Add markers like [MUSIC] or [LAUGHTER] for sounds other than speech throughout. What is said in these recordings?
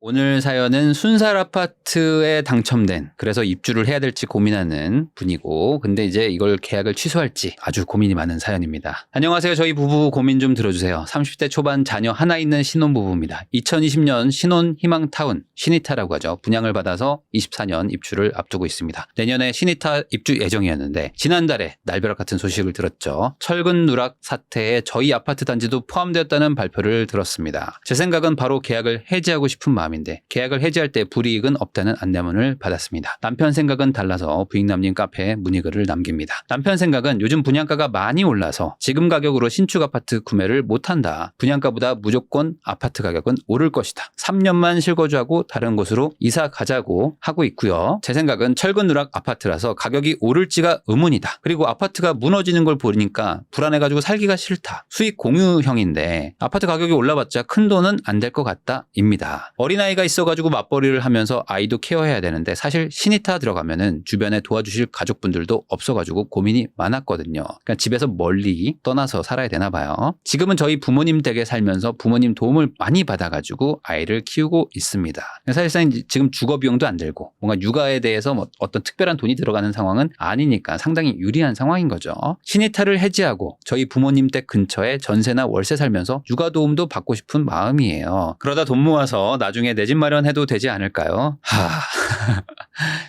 오늘 사연은 순살 아파트에 당첨된 그래서 입주를 해야 될지 고민하는 분이고 근데 이제 이걸 계약을 취소할지 아주 고민이 많은 사연입니다. 안녕하세요. 저희 부부 고민 좀 들어주세요. 30대 초반 자녀 하나 있는 신혼부부입니다. 2020년 신혼 희망타운 신이타라고 하죠. 분양을 받아서 24년 입주를 앞두고 있습니다. 내년에 신이타 입주 예정이었는데 지난달에 날벼락 같은 소식을 들었죠. 철근 누락 사태에 저희 아파트 단지도 포함되었다는 발표를 들었습니다. 제 생각은 바로 계약을 해지하고 싶은 마음 인데 계약을 해지할 때 불이익은 없다는 안내문을 받았습니다. 남편 생각은 달라서 부익남님 카페에 문의글을 남깁니다. 남편 생각은 요즘 분양가가 많이 올라서 지금 가격으로 신축 아파트 구매를 못한다. 분양가보다 무조건 아파트 가격은 오를 것이다. 3년만 실거주하고 다른 곳으로 이사 가자고 하고 있고요. 제 생각은 철근 누락 아파트라서 가격이 오를지가 의문이다. 그리고 아파트가 무너지는 걸 보니까 불안해가지고 살기가 싫다. 수익 공유형인데 아파트 가격이 올라봤자 큰 돈은 안 될 것 같다입니다. 어린 아이가 있어가지고 맞벌이를 하면서 아이도 케어해야 되는데 사실 신이타 들어가면은 주변에 도와주실 가족분들도 없어가지고 고민이 많았거든요. 그러니까 집에서 멀리 떠나서 살아야 되나 봐요. 지금은 저희 부모님 댁에 살면서 부모님 도움을 많이 받아가지고 아이를 키우고 있습니다. 사실상 지금 주거 비용도 안 들고 뭔가 육아에 대해서 뭐 어떤 특별한 돈이 들어가는 상황은 아니니까 상당히 유리한 상황인 거죠. 신이타를 해지하고 저희 부모님 댁 근처에 전세나 월세 살면서 육아 도움도 받고 싶은 마음이에요. 그러다 돈 모아서 나중에 내 집 마련해도 되지 않을까요? 하. [LAUGHS]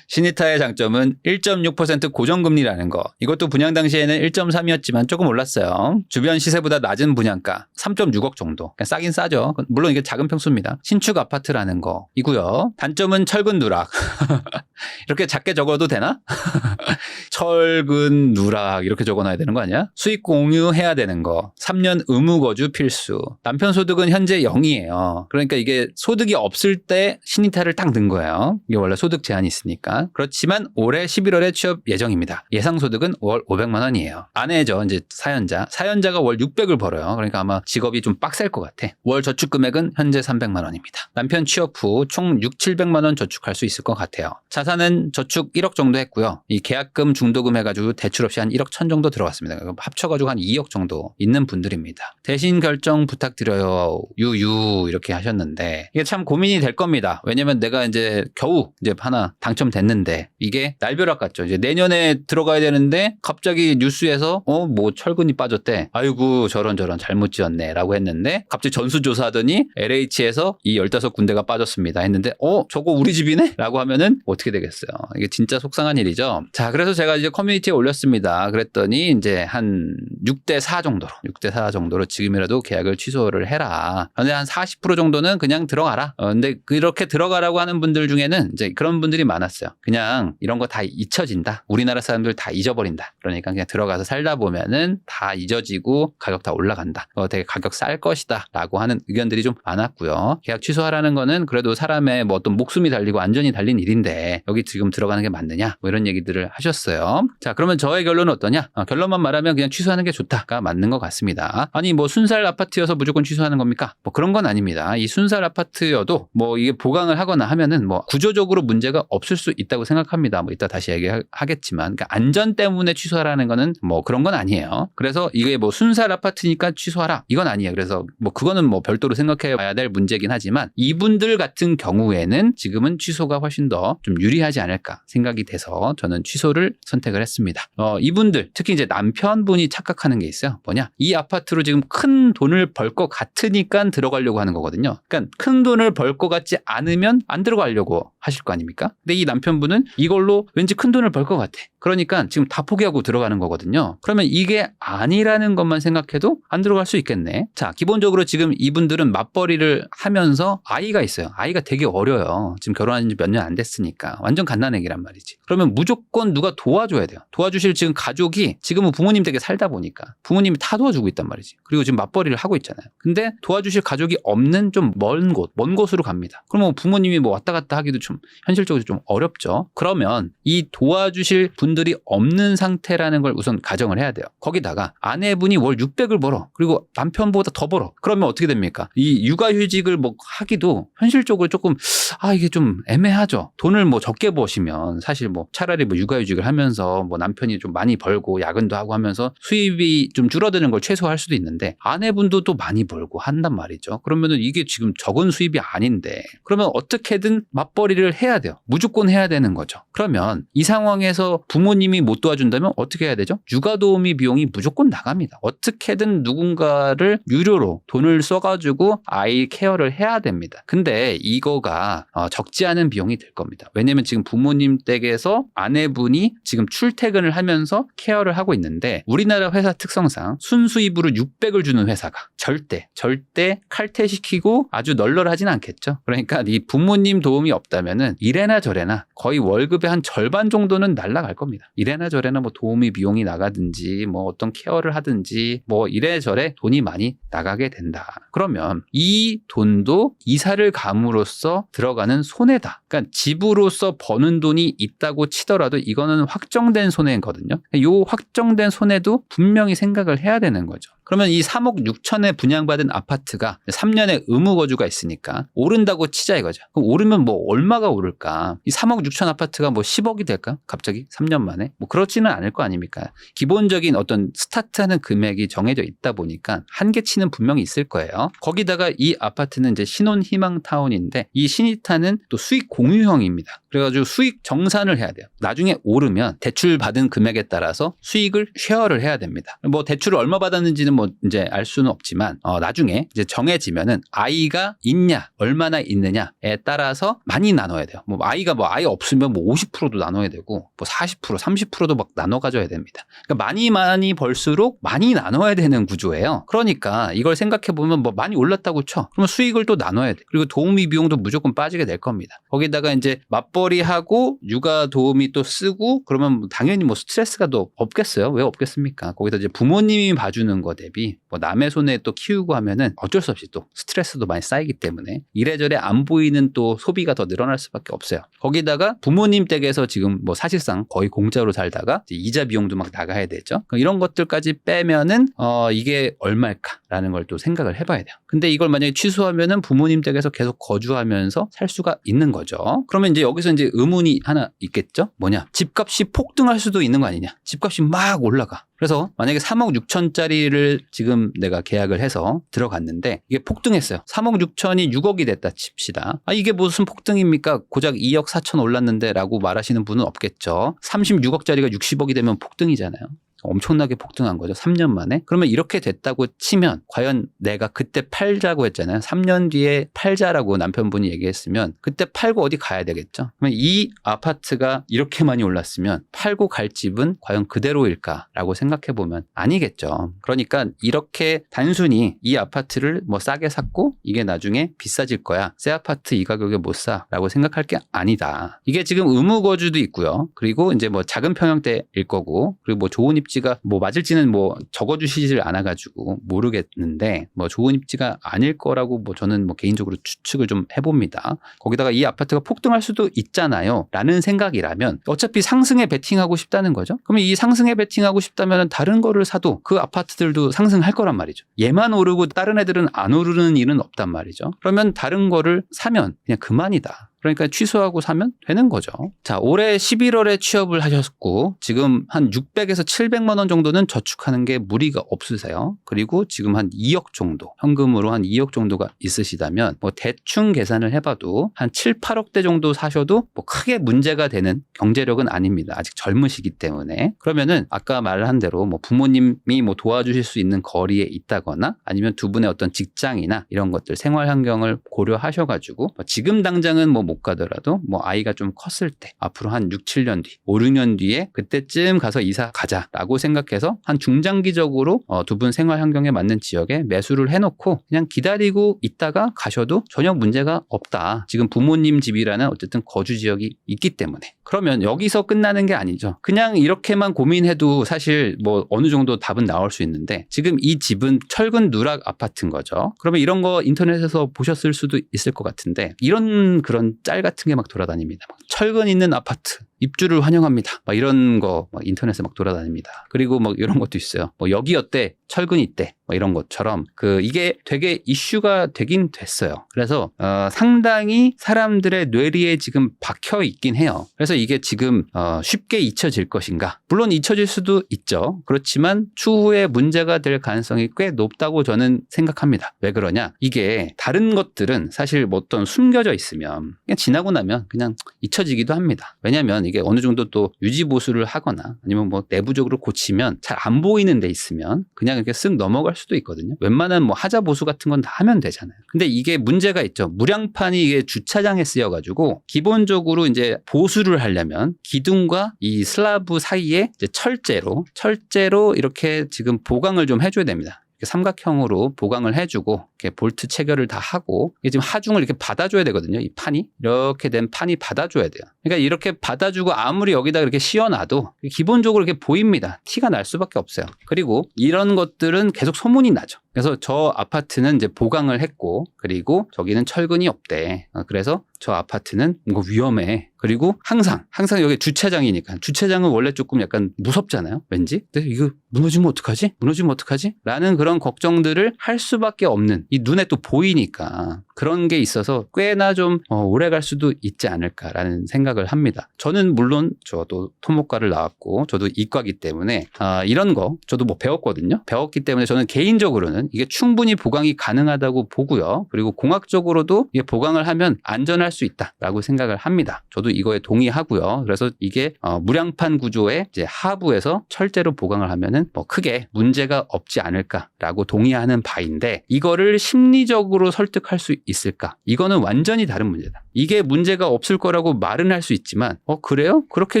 신이타의 장점은 1.6% 고정금리라는 거. 이것도 분양 당시에는 1.3이었지만 조금 올랐어요. 주변 시세보다 낮은 분양가 3.6억 정도. 싸긴 싸죠. 물론 이게 작은 평수입니다. 신축 아파트라는 거이고요. 단점은 철근 누락. [LAUGHS] 이렇게 작게 적어도 되나? [LAUGHS] 철근 누락 이렇게 적어놔야 되는 거 아니야? 수익 공유해야 되는 거. 3년 의무 거주 필수. 남편 소득은 현재 0이에요. 그러니까 이게 소득이 없을 때 신이타를 딱 넣은 거예요. 이게 원래 소득 제한이 있으니까. 그렇지만 올해 11월에 취업 예정입니다. 예상 소득은 월 500만 원이에요. 아내죠. 이제 사연자. 사연자가 월 600을 벌어요. 그러니까 아마 직업이 좀 빡셀 것 같아. 월 저축 금액은 현재 300만 원입니다. 남편 취업 후 총 6, 700만 원 저축할 수 있을 것 같아요. 자산은 저축 1억 정도 했고요. 이 계약금 중도금 해가지고 대출 없이 한 1억 천 정도 들어갔습니다. 합쳐가지고 한 2억 정도 있는 분들입니다. 대신 결정 부탁드려요. 유유 이렇게 하셨는데 이게 참 고민 이 될 겁니다. 왜냐면 내가 이제 겨우 이제 하나 당첨됐는데 이게 날벼락 같죠. 이제 내년에 들어가야 되는데 갑자기 뉴스에서 어 뭐 철근이 빠졌대. 아이고 저런 저런 잘못 지었네라고 했는데 갑자기 전수조사하더니 LH에서 이 15군데가 빠졌습니다 했는데 어 저거 우리 집이네? 라고 하면은 어떻게 되겠어요. 이게 진짜 속상한 일이죠. 자 그래서 제가 이제 커뮤니티에 올렸습니다. 그랬더니 이제 한 6대 4 정도로 6대 4 정도로 지금이라도 계약을 취소를 해라. 근데 한 40% 정도는 그냥 들어가라. 어, 근데 그렇게 들어가라고 하는 분들 중에는 이제 그런 분들이 많았어요. 그냥 이런 거 다 잊혀진다. 우리나라 사람들 다 잊어버린다. 그러니까 그냥 들어가서 살다 보면은 다 잊어지고 가격 다 올라간다. 어, 되게 가격 쌀 것이다. 라고 하는 의견들이 좀 많았고요. 계약 취소하라는 거는 그래도 사람의 뭐 어떤 목숨이 달리고 안전이 달린 일인데 여기 지금 들어가는 게 맞느냐? 뭐 이런 얘기들을 하셨어요. 자, 그러면 저의 결론은 어떠냐? 어, 결론만 말하면 그냥 취소하는 게 좋다가 맞는 것 같습니다. 아니 뭐 순살 아파트여서 무조건 취소하는 겁니까? 뭐 그런 건 아닙니다. 이 순살 아파트여도 뭐 이게 보강을 하거나 하면은 뭐 구조적으로 문제가 없을 수 있다고 생각합니다. 뭐 이따 다시 얘기하겠지만 그러니까 안전 때문에 취소하라는 거는 뭐 그런 건 아니에요. 그래서 이게 뭐 순살 아파트니까 취소하라 이건 아니에요. 그래서 뭐 그거는 뭐 별도로 생각해 봐야 될 문제긴 하지만 이분들 같은 경우에는 지금은 취소가 훨씬 더 좀 유리하지 않을까 생각이 돼서 저는 취소를 선택을 했습니다. 어, 이분들 특히 이제 남편분이 착각하는 게 있어요. 뭐냐? 이 아파트로 지금 큰 돈을 벌 것 같으니까 들어가려고 하는 거거든요. 그러니까 큰 돈을 벌것 같지 않으면 안 들어가려고 하실 거 아닙니까? 근데 이 남편분은 이걸로 왠지 큰 돈을 벌 것 같아. 그러니까 지금 다 포기하고 들어가는 거거든요. 그러면 이게 아니라는 것만 생각해도 안 들어갈 수 있겠네. 자, 기본적으로 지금 이분들은 맞벌이를 하면서 아이가 있어요. 아이가 되게 어려요. 지금 결혼한 지 몇 년 안 됐으니까. 완전 갓난애기란 말이지. 그러면 무조건 누가 도와줘야 돼요. 도와주실 지금 가족이 지금은 부모님 댁에 살다 보니까 부모님이 다 도와주고 있단 말이지. 그리고 지금 맞벌이를 하고 있잖아요. 근데 도와주실 가족이 없는 좀 먼 곳, 먼 곳으로 갑니다. 그러면 부모님이 뭐 왔다 갔다 하기도 좀 현실적으로 좀 어렵죠. 그러면 이 도와주실 분들이 없는 상태라는 걸 우선 가정을 해야 돼요. 거기다가 아내분이 월 600을 벌어. 그리고 남편보다 더 벌어. 그러면 어떻게 됩니까? 이 육아휴직을 뭐 하기도 현실적으로 조금 아 이게 좀 애매하죠. 돈을 뭐 적게 버시면 사실 뭐 차라리 뭐 육아휴직을 하면서 뭐 남편이 좀 많이 벌고 야근도 하고 하면서 수입이 좀 줄어드는 걸 최소화할 수도 있는데 아내분도 또 많이 벌고 한단 말이죠. 그러면은 이게 지금 적은 수입이 아닌데 그러면 어떻게든 맞벌이를 해야 돼요. 무조건 해야 되는 거죠. 그러면 이 상황에서 부모님이 못 도와준다면 어떻게 해야 되죠? 육아 도우미 비용이 무조건 나갑니다. 어떻게든 누군가를 유료로 돈을 써가지고 아이 케어를 해야 됩니다. 근데 이거가 어, 적지 않은 비용이 될 겁니다. 왜냐면 지금 부모님 댁에서 아내분이 지금 출퇴근을 하면서 케어를 하고 있는데 우리나라 회사 특성상 순수입으로 600을 주는 회사가 절대 절대 칼퇴시키고 아주 널널하진 않겠죠. 그러니까 이 부모님 도움이 없다면 은 이래나 저래나 거의 월급의 한 절반 정도는 날라갈 겁니다. 이래나 저래나 뭐 도우미 비용이 나가든지 뭐 어떤 케어를 하든지 뭐 이래저래 돈이 많이 나가게 된다. 그러면 이 돈도 이사를 감으로써 들어가는 손해다. 그러니까 집으로서 버는 돈이 있다고 치더라도 이거는 확정된 손해거든요. 이 확정된 손해도 분명히 생각을 해야 되는 거죠. 그러면 이 3억 6천에 분양받은 아파트가 3년의 의무 거주가 있으니까 오른다고 치자 이거죠. 오르면 뭐 얼마가 오를까? 이 3억 6천 아파트가 뭐 10억이 될까? 갑자기 3년 만에? 뭐 그렇지는 않을 거 아닙니까? 기본적인 어떤 스타트하는 금액이 정해져 있다 보니까 한계치는 분명히 있을 거예요. 거기다가 이 아파트는 이제 신혼 희망 타운인데 이 신이타는 또 수익 공유형입니다. 그래가지고 수익 정산을 해야 돼요. 나중에 오르면 대출 받은 금액에 따라서 수익을 쉐어를 해야 됩니다. 뭐 대출을 얼마 받았는지는 뭐 이제 알 수는 없지만 어, 나중에 이제 정해지면은 아이가 있냐 얼마나 있느냐에 따라서 많이 나눠야 돼요. 뭐 아이가 뭐 아이 없으면 뭐 50%도 나눠야 되고 뭐 40% 30%도 막 나눠 가져야 됩니다. 그러니까 많이 많이 벌수록 많이 나눠야 되는 구조예요. 그러니까 이걸 생각해 보면 뭐 많이 올랐다고 쳐. 그러면 수익을 또 나눠야 돼. 그리고 도우미 비용도 무조건 빠지게 될 겁니다. 거기다가 이제 맞벌이하고 육아 도우미 또 쓰고 그러면 뭐 당연히 뭐 스트레스가 또 없겠어요. 왜 없겠습니까? 거기다 이제 부모님이 봐주는 거대 비 뭐 남의 손에 또 키우고 하면은 어쩔 수 없이 또 스트레스도 많이 쌓이기 때문에 이래저래 안 보이는 또 소비가 더 늘어날 수밖에 없어요. 거기다가 부모님 댁에서 지금 뭐 사실상 거의 공짜로 살다가 이자 비용도 막 나가야 되죠. 이런 것들까지 빼면은 어 이게 얼마일까라는 걸 또 생각을 해봐야 돼요. 근데 이걸 만약에 취소하면은 부모님 댁에서 계속 거주하면서 살 수가 있는 거죠. 그러면 이제 여기서 이제 의문이 하나 있겠죠? 뭐냐? 집값이 폭등할 수도 있는 거 아니냐? 집값이 막 올라가. 그래서 만약에 3억 6천짜리를 지금 내가 계약을 해서 들어갔는데 이게 폭등했어요. 3억 6천이 6억이 됐다 칩시다. 아, 이게 무슨 폭등입니까? 고작 2억 4천 올랐는데 라고 말하시는 분은 없겠죠. 36억짜리가 60억이 되면 폭등이잖아요. 엄청나게 폭등한 거죠. 3년 만에. 그러면 이렇게 됐다고 치면 과연 내가 그때 팔자고 했잖아요. 3년 뒤에 팔자라고 남편분이 얘기했으면 그때 팔고 어디 가야 되겠죠. 그러면 이 아파트가 이렇게 많이 올랐으면 팔고 갈 집은 과연 그대로일까라고 생각해 보면 아니겠죠. 그러니까 이렇게 단순히 이 아파트를 뭐 싸게 샀고 이게 나중에 비싸질 거야. 새 아파트 이 가격에 못 사라고 생각할 게 아니다. 이게 지금 의무 거주도 있고요. 그리고 이제 뭐 작은 평형대일 거고 그리고 뭐 좋은 입 지가 뭐 맞을지는 뭐 적어주시질 않아가지고 모르겠는데 뭐 좋은 입지가 아닐 거라고 뭐 저는 뭐 개인적으로 추측을 좀 해봅니다. 거기다가 이 아파트가 폭등할 수도 있잖아요. 라는 생각이라면 어차피 상승에 베팅하고 싶다는 거죠. 그러면 이 상승에 베팅하고 싶다면 다른 거를 사도 그 아파트들도 상승할 거란 말이죠. 얘만 오르고 다른 애들은 안 오르는 일은 없단 말이죠. 그러면 다른 거를 사면 그냥 그만이다. 그러니까 취소하고 사면 되는 거죠. 자, 올해 11월에 취업을 하셨고 지금 한 600에서 700만 원 정도는 저축하는 게 무리가 없으세요. 그리고 지금 한 2억 정도, 현금으로 한 2억 정도가 있으시다면 뭐 대충 계산을 해봐도 한 7, 8억대 정도 사셔도 뭐 크게 문제가 되는 경제력은 아닙니다. 아직 젊으시기 때문에. 그러면은 아까 말한 대로 뭐 부모님이 뭐 도와주실 수 있는 거리에 있다거나 아니면 두 분의 어떤 직장이나 이런 것들 생활 환경을 고려하셔가지고 뭐 지금 당장은 뭐못 가더라도 뭐 아이가 좀 컸을 때 앞으로 한 6, 7년 뒤, 5, 6년 뒤에 그때쯤 가서 이사 가자라고 생각해서 한 중장기적으로 어, 두분 생활 환경에 맞는 지역에 매수를 해놓고 그냥 기다리고 있다가 가셔도 전혀 문제가 없다. 지금 부모님 집이라는 어쨌든 거주 지역이 있기 때문에. 그러면 여기서 끝나는 게 아니죠. 그냥 이렇게만 고민해도 사실 뭐 어느 정도 답은 나올 수 있는데 지금 이 집은 철근 누락 아파트인 거죠. 그러면 이런 거 인터넷에서 보셨을 수도 있을 것 같은데 이런 그런 짤 같은 게 막 돌아다닙니다. 막 철근 있는 아파트 입주를 환영합니다. 막 이런 거 막 인터넷에 막 돌아다닙니다. 그리고 뭐 이런 것도 있어요. 뭐 여기 어때? 철근이 있대. 뭐 이런 것처럼 그 이게 되게 이슈가 되긴 됐어요. 그래서 어, 상당히 사람들의 뇌리에 지금 박혀 있긴 해요. 그래서 이게 지금 어, 쉽게 잊혀질 것인가? 물론 잊혀질 수도 있죠. 그렇지만 추후에 문제가 될 가능성이 꽤 높다고 저는 생각합니다. 왜 그러냐? 이게 다른 것들은 사실 뭐 어떤 숨겨져 있으면 그냥 지나고 나면 그냥 잊혀지기도 합니다. 왜냐하면 이게 어느 정도 또 유지 보수를 하거나 아니면 뭐 내부적으로 고치면 잘 안 보이는 데 있으면 그냥 이렇게 쓱 넘어갈 수도 있거든요. 웬만한 뭐 하자 보수 같은 건 다 하면 되잖아요. 근데 이게 문제가 있죠. 무량판이 이게 주차장에 쓰여가지고 기본적으로 이제 보수를 하려면 기둥과 이 슬라브 사이에 철제로 철제로 이렇게 지금 보강을 좀 해줘야 됩니다. 삼각형으로 보강을 해주고 이렇게 볼트 체결을 다 하고 이게 지금 하중을 이렇게 받아줘야 되거든요. 이 판이 이렇게 된 판이 받아줘야 돼요. 그러니까 이렇게 받아주고 아무리 여기다 이렇게 씌워놔도 기본적으로 이렇게 보입니다. 티가 날 수밖에 없어요. 그리고 이런 것들은 계속 소문이 나죠. 그래서 저 아파트는 이제 보강을 했고 그리고 저기는 철근이 없대. 어, 그래서 저 아파트는 뭔가 위험해. 그리고 항상 항상 여기 주차장이니까 주차장은 원래 조금 약간 무섭잖아요. 왠지. 근데 이거 무너지면 어떡하지? 무너지면 어떡하지? 라는 그런 걱정들을 할 수밖에 없는 이 눈에 또 보이니까 그런 게 있어서 꽤나 좀 어, 오래 갈 수도 있지 않을까라는 생각을 합니다. 저는 물론 저도 토목과를 나왔고 저도 이과기 때문에 아, 이런 거 저도 뭐 배웠거든요. 배웠기 때문에 저는 개인적으로는 이게 충분히 보강이 가능하다고 보고요. 그리고 공학적으로도 이게 보강을 하면 안전할 수 있다라고 생각을 합니다. 저도 이거에 동의하고요. 그래서 이게 어, 무량판 구조의 이제 하부에서 철제로 보강을 하면은 뭐 크게 문제가 없지 않을까라고 동의하는 바인데 이거를 심리적으로 설득할 수 있을까? 이거는 완전히 다른 문제다. 이게 문제가 없을 거라고 말은 할 수 있지만 어 그래요? 그렇게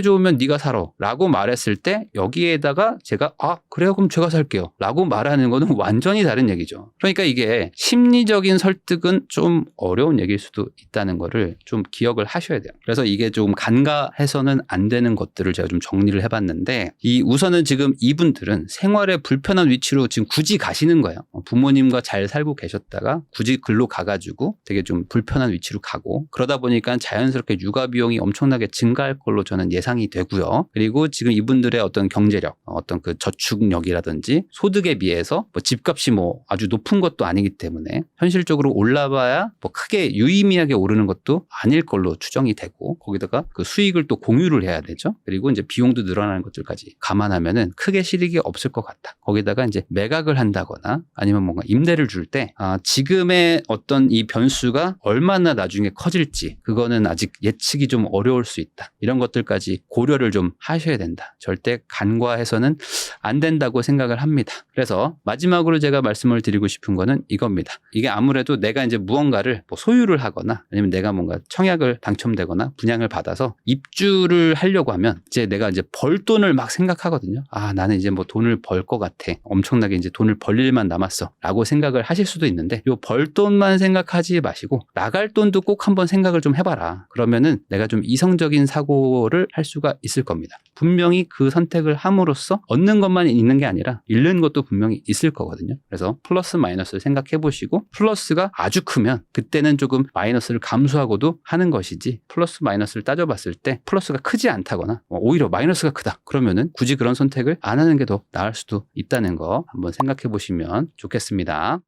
좋으면 네가 사러라고 말했을 때 여기에다가 제가 아 그래요 그럼 제가 살게요라고 말하는 거는 완전히 다른 얘기죠. 그러니까 이게 심리적인 설득은 좀 어려운 얘기일 수도 있다는 거를 좀 기억을 하셔야 돼요. 그래서 이게 좀 간과해서는 안 되는 것들을 제가 좀 정리를 해봤는데 이 우선은 지금 이분들은 생활에 불편한 위치로 지금 굳이 가시는 거예요. 어, 부모님과 잘 살고 계 셨다가 굳이 글로 가가지고 되게 좀 불편한 위치로 가고 그러다 보니까 자연스럽게 육아 비용이 엄청나게 증가할 걸로 저는 예상이 되고요. 그리고 지금 이분들의 어떤 경제력, 어떤 그 저축력이라든지 소득에 비해서 뭐 집값이 뭐 아주 높은 것도 아니기 때문에 현실적으로 올라봐야 뭐 크게 유의미하게 오르는 것도 아닐 걸로 추정이 되고 거기다가 그 수익을 또 공유를 해야 되죠. 그리고 이제 비용도 늘어나는 것들까지 감안하면은 크게 실익이 없을 것 같다. 거기다가 이제 매각을 한다거나 아니면 뭔가 임대를 줄 때 아, 지금의 어떤 이 변수가 얼마나 나중에 커질지 그거는 아직 예측이 좀 어려울 수 있다. 이런 것들까지 고려를 좀 하셔야 된다. 절대 간과해서는 안 된다고 생각을 합니다. 그래서 마지막으로 제가 말씀을 드리고 싶은 거는 이겁니다. 이게 아무래도 내가 이제 무언가를 뭐 소유를 하거나 아니면 내가 뭔가 청약을 당첨되거나 분양을 받아서 입주를 하려고 하면 이제 내가 이제 벌 돈을 막 생각하거든요. 아, 나는 이제 뭐 돈을 벌 것 같아. 엄청나게 이제 돈을 벌 일만 남았어. 라고 생각을 하실 수도 있는데 요 벌 돈만 생각하지 마시고 나갈 돈도 꼭 한번 생각을 좀 해봐라. 그러면은 내가 좀 이성적인 사고를 할 수가 있을 겁니다. 분명히 그 선택을 함으로써 얻는 것만 있는 게 아니라 잃는 것도 분명히 있을 거거든요. 그래서 플러스 마이너스를 생각해 보시고 플러스가 아주 크면 그때는 조금 마이너스를 감수하고도 하는 것이지 플러스 마이너스를 따져봤을 때 플러스가 크지 않다거나 뭐 오히려 마이너스가 크다. 그러면은 굳이 그런 선택을 안 하는 게 더 나을 수도 있다는 거 한번 생각해 보시면 좋겠습니다.